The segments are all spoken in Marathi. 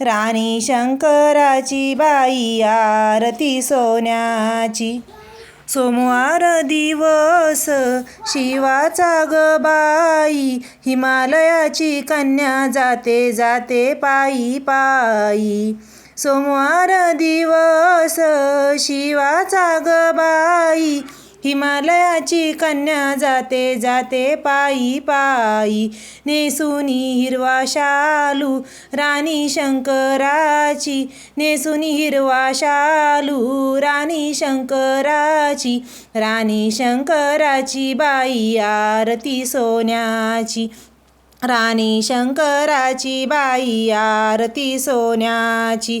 राणी शंकराची बाई आरती सोन्याची. सोमवार दिवस शिवाचा ग बाई हिमालयाची कन्या जाते जाते पायी पायी. सोमवार दिवस शिवाचा ग बाई हिमालयाची कन्या जाते जाते पायी पायी. नेसुनी हिरवा शालू राणी शंकराची. नेसुनी हिरवा शालू राणी शंकराची. राणी शंकराची बाई आरती सोन्याची. राणी शंकराची बाई आरती सोन्याची.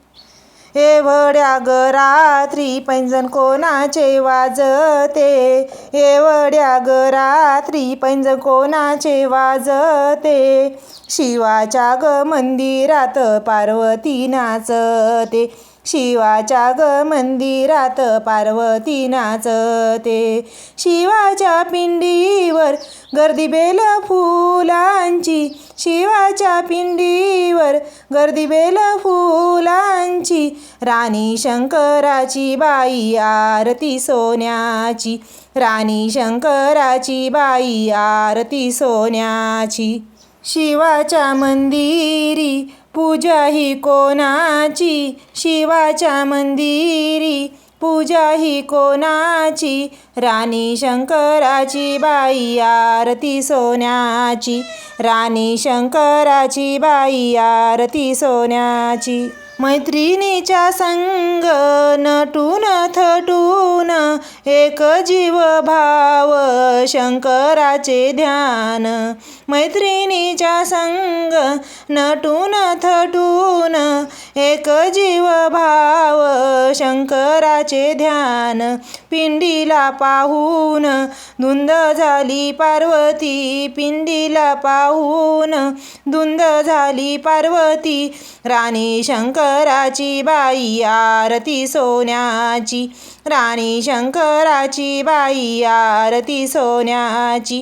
एवढ्या ग रात्री पैंजण कोणाचे वाजते? एवढ्या ग रात्री पैंजण कोणाचे वाजते? शिवाच्या ग मंदिरात पार्वती नाचते. शिवाच्या ग मंदिरात पार्वती नाचते. शिवाच्या पिंडीवर गर्दी बेल फुलांची शिवाच्या पिंडीवर गर्दी बेल फुलांची राणी शंकराची बाई आरती सोन्याची राणी शंकराची बाई आरती सोन्याची. शिवाच्या मंदिरी पूजा ही कोणाची? शिवाच्या मंदिरी पूजा ही कोणाची? राणी शंकराची बाई आरती सोन्याची. राणी शंकराची बाई आरती सोन्याची. मैत्रिणीच्या संग नटून थटून एक जीव भाव शंकराचे ध्यान. मैत्रिणीच्या संग नटून थटून एक जीव भाव शंकराचे ध्यान पिंडीला पाहून धुंद झाली पार्वती पिंडीला पाहून धुंद झाली पार्वती राणी शंकराची बाई आरती सोन्याची राणी शंकराची बाई आरती सोन्याची